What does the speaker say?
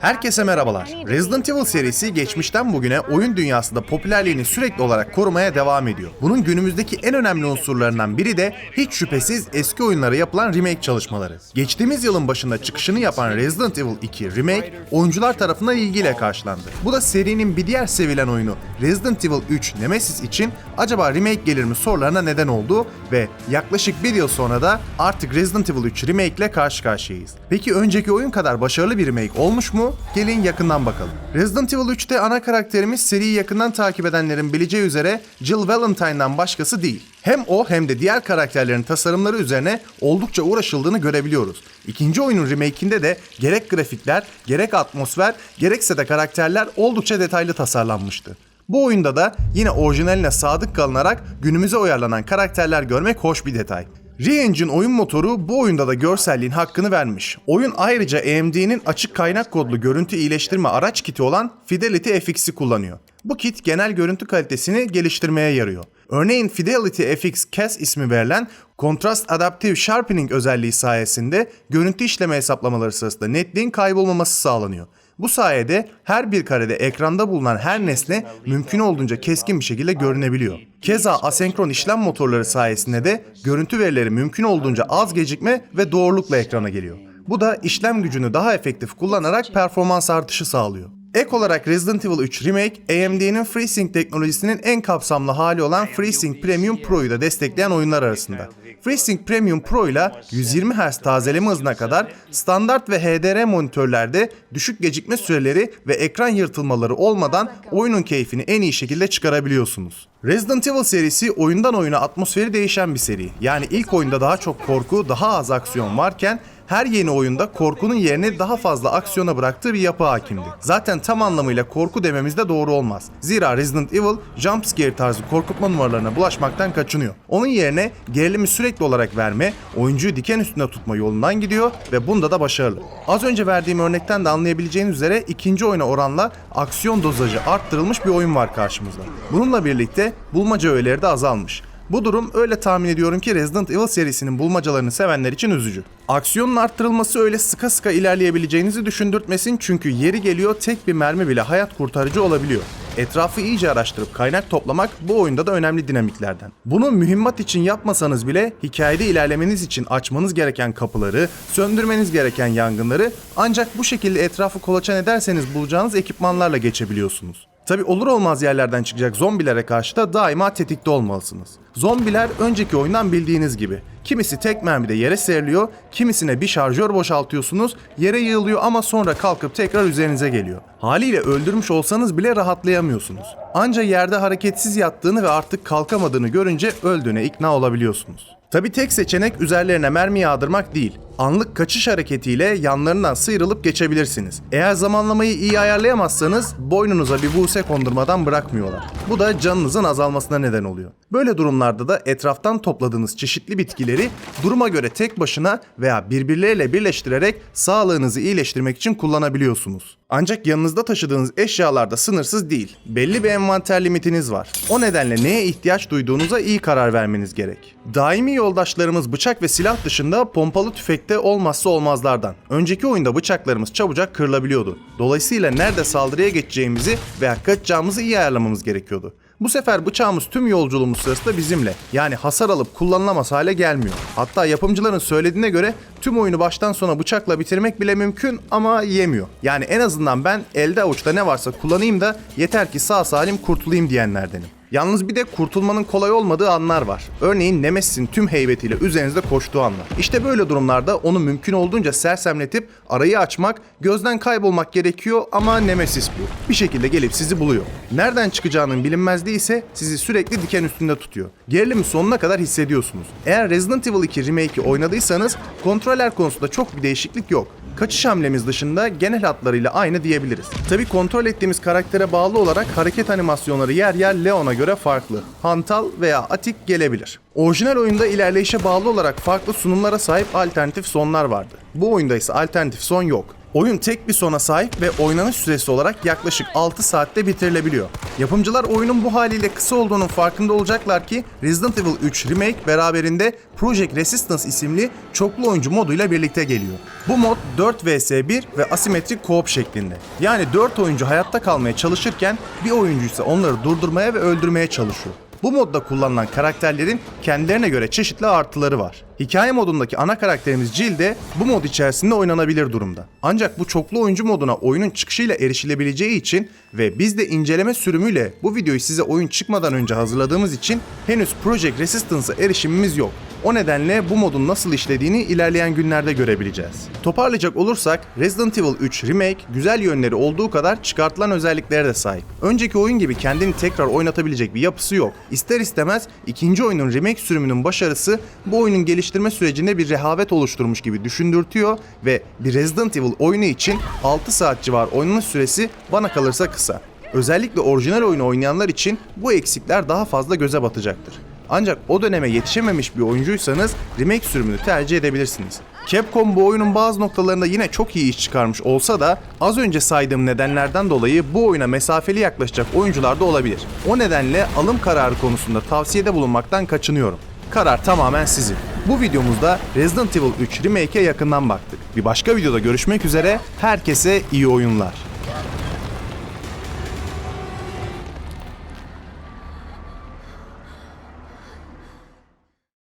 Herkese merhabalar. Resident Evil serisi geçmişten bugüne oyun dünyasında popülerliğini sürekli olarak korumaya devam ediyor. Bunun günümüzdeki en önemli unsurlarından biri de hiç şüphesiz eski oyunlara yapılan remake çalışmaları. Geçtiğimiz yılın başında çıkışını yapan Resident Evil 2 Remake oyuncular tarafından ilgiyle karşılandı. Bu da serinin bir diğer sevilen oyunu Resident Evil 3 Nemesis için acaba remake gelir mi sorularına neden oldu ve yaklaşık bir yıl sonra da artık Resident Evil 3 Remake ile karşı karşıyayız. Peki önceki oyun kadar başarılı bir remake olmuş mu? Gelin yakından bakalım. Resident Evil 3'te ana karakterimiz seriyi yakından takip edenlerin bileceği üzere Jill Valentine'dan başkası değil. Hem o hem de diğer karakterlerin tasarımları üzerine oldukça uğraşıldığını görebiliyoruz. İkinci oyunun remake'inde de gerek grafikler, gerek atmosfer, gerekse de karakterler oldukça detaylı tasarlanmıştı. Bu oyunda da yine orijinaline sadık kalınarak günümüze uyarlanan karakterler görmek hoş bir detay. Re-Engine oyun motoru bu oyunda da görselliğin hakkını vermiş. Oyun ayrıca AMD'nin açık kaynak kodlu görüntü iyileştirme araç kiti olan Fidelity FX'i kullanıyor. Bu kit genel görüntü kalitesini geliştirmeye yarıyor. Örneğin Fidelity FX CAS ismi verilen Contrast Adaptive Sharpening özelliği sayesinde görüntü işleme hesaplamaları sırasında netliğin kaybolmaması sağlanıyor. Bu sayede her bir karede ekranda bulunan her nesne mümkün olduğunca keskin bir şekilde görünebiliyor. Keza asenkron işlem motorları sayesinde de görüntü verileri mümkün olduğunca az gecikme ve doğrulukla ekrana geliyor. Bu da işlem gücünü daha efektif kullanarak performans artışı sağlıyor. Ek olarak Resident Evil 3 Remake, AMD'nin FreeSync teknolojisinin en kapsamlı hali olan FreeSync Premium Pro'yu da destekleyen oyunlar arasında. FreeSync Premium Pro ile 120 Hz tazeleme hızına kadar standart ve HDR monitörlerde düşük gecikme süreleri ve ekran yırtılmaları olmadan oyunun keyfini en iyi şekilde çıkarabiliyorsunuz. Resident Evil serisi oyundan oyuna atmosferi değişen bir seri. Yani ilk oyunda daha çok korku, daha az aksiyon varken her yeni oyunda korkunun yerini daha fazla aksiyona bıraktığı bir yapı hakimdi. Zaten tam anlamıyla korku dememiz de doğru olmaz. Zira Resident Evil jumpscare tarzı korkutma numaralarına bulaşmaktan kaçınıyor. Onun yerine gerilimi sürekli olarak verme, oyuncuyu diken üstünde tutma yolundan gidiyor ve bunda da başarılı. Az önce verdiğim örnekten de anlayabileceğiniz üzere ikinci oyuna oranla aksiyon dozajı arttırılmış bir oyun var karşımızda. Bununla birlikte bulmaca öğeleri de azalmış. Bu durum öyle tahmin ediyorum ki Resident Evil serisinin bulmacalarını sevenler için üzücü. Aksiyonun arttırılması öyle sıka sıka ilerleyebileceğinizi düşündürtmesin çünkü yeri geliyor tek bir mermi bile hayat kurtarıcı olabiliyor. Etrafı iyice araştırıp kaynak toplamak bu oyunda da önemli dinamiklerden. Bunu mühimmat için yapmasanız bile hikayede ilerlemeniz için açmanız gereken kapıları, söndürmeniz gereken yangınları ancak bu şekilde etrafı kolaçan ederseniz bulacağınız ekipmanlarla geçebiliyorsunuz. Tabi olur olmaz yerlerden çıkacak zombilere karşı da daima tetikte olmalısınız. Zombiler önceki oyundan bildiğiniz gibi. Kimisi tek mermide yere seriliyor, kimisine bir şarjör boşaltıyorsunuz, yere yığılıyor ama sonra kalkıp tekrar üzerinize geliyor. Haliyle öldürmüş olsanız bile rahatlayamıyorsunuz. Anca yerde hareketsiz yattığını ve artık kalkamadığını görünce öldüğüne ikna olabiliyorsunuz. Tabi tek seçenek üzerlerine mermi yağdırmak değil. Anlık kaçış hareketiyle yanlarından sıyrılıp geçebilirsiniz. Eğer zamanlamayı iyi ayarlayamazsanız boynunuza bir buse kondurmadan bırakmıyorlar. Bu da canınızın azalmasına neden oluyor. Böyle durumlarda da etraftan topladığınız çeşitli bitkileri duruma göre tek başına veya birbirleriyle birleştirerek sağlığınızı iyileştirmek için kullanabiliyorsunuz. Ancak yanınızda taşıdığınız eşyalar da sınırsız değil. Belli bir envanter limitiniz var. O nedenle neye ihtiyaç duyduğunuza iyi karar vermeniz gerek. Daimi yoldaşlarımız bıçak ve silah dışında pompalı tüfekte olmazsa olmazlardan. Önceki oyunda bıçaklarımız çabucak kırılabiliyordu. Dolayısıyla nerede saldırıya geçeceğimizi veya kaçacağımızı iyi ayarlamamız gerekiyordu. Bu sefer bıçağımız tüm yolculuğumuz sırasında bizimle. Yani hasar alıp kullanılamaz hale gelmiyor. Hatta yapımcıların söylediğine göre tüm oyunu baştan sona bıçakla bitirmek bile mümkün ama yemiyor. Yani en azından ben elde avuçta ne varsa kullanayım da yeter ki sağ salim kurtulayım diyenlerdenim. Yalnız bir de kurtulmanın kolay olmadığı anlar var. Örneğin Nemesis'in tüm heybetiyle üzerinizde koştuğu anlar. İşte böyle durumlarda onu mümkün olduğunca sersemletip arayı açmak, gözden kaybolmak gerekiyor ama Nemesis bu. Bir şekilde gelip sizi buluyor. Nereden çıkacağının bilinmezliği ise sizi sürekli diken üstünde tutuyor. Gerilimi sonuna kadar hissediyorsunuz. Eğer Resident Evil 2 Remake'i oynadıysanız kontroller konusunda çok bir değişiklik yok. Kaçış hamlemiz dışında genel hatlarıyla aynı diyebiliriz. Tabi kontrol ettiğimiz karaktere bağlı olarak hareket animasyonları yer yer Leon'a göre farklı. Hantal veya atik gelebilir. Orijinal oyunda ilerleyişe bağlı olarak farklı sunumlara sahip alternatif sonlar vardı. Bu oyunda ise alternatif son yok. Oyun tek bir sona sahip ve oynanış süresi olarak yaklaşık 6 saatte bitirilebiliyor. Yapımcılar oyunun bu haliyle kısa olduğunun farkında olacaklar ki Resident Evil 3 Remake beraberinde Project Resistance isimli çoklu oyuncu moduyla birlikte geliyor. Bu mod 4 vs 1 ve asimetrik co-op şeklinde. Yani 4 oyuncu hayatta kalmaya çalışırken bir oyuncu ise onları durdurmaya ve öldürmeye çalışıyor. Bu modda kullanılan karakterlerin kendilerine göre çeşitli artıları var. Hikaye modundaki ana karakterimiz Jill de bu mod içerisinde oynanabilir durumda. Ancak bu çoklu oyuncu moduna oyunun çıkışıyla erişilebileceği için ve biz de inceleme sürümüyle bu videoyu size oyun çıkmadan önce hazırladığımız için henüz Project Resistance'a erişimimiz yok. O nedenle bu modun nasıl işlediğini ilerleyen günlerde görebileceğiz. Toparlayacak olursak Resident Evil 3 Remake güzel yönleri olduğu kadar çıkartılan özelliklere de sahip. Önceki oyun gibi kendini tekrar oynatabilecek bir yapısı yok. İster istemez ikinci oyunun remake sürümünün başarısı bu oyunun geliştirme sürecinde bir rehavet oluşturmuş gibi düşündürtüyor ve bir Resident Evil oyunu için 6 saat civar oynanış süresi bana kalırsa kısa. Özellikle orijinal oyunu oynayanlar için bu eksikler daha fazla göze batacaktır. Ancak o döneme yetişememiş bir oyuncuysanız remake sürümünü tercih edebilirsiniz. Capcom bu oyunun bazı noktalarında yine çok iyi iş çıkarmış olsa da az önce saydığım nedenlerden dolayı bu oyuna mesafeli yaklaşacak oyuncular da olabilir. O nedenle alım kararı konusunda tavsiyede bulunmaktan kaçınıyorum. Karar tamamen sizin. Bu videomuzda Resident Evil 3 Remake'e yakından baktık. Bir başka videoda görüşmek üzere, herkese iyi oyunlar.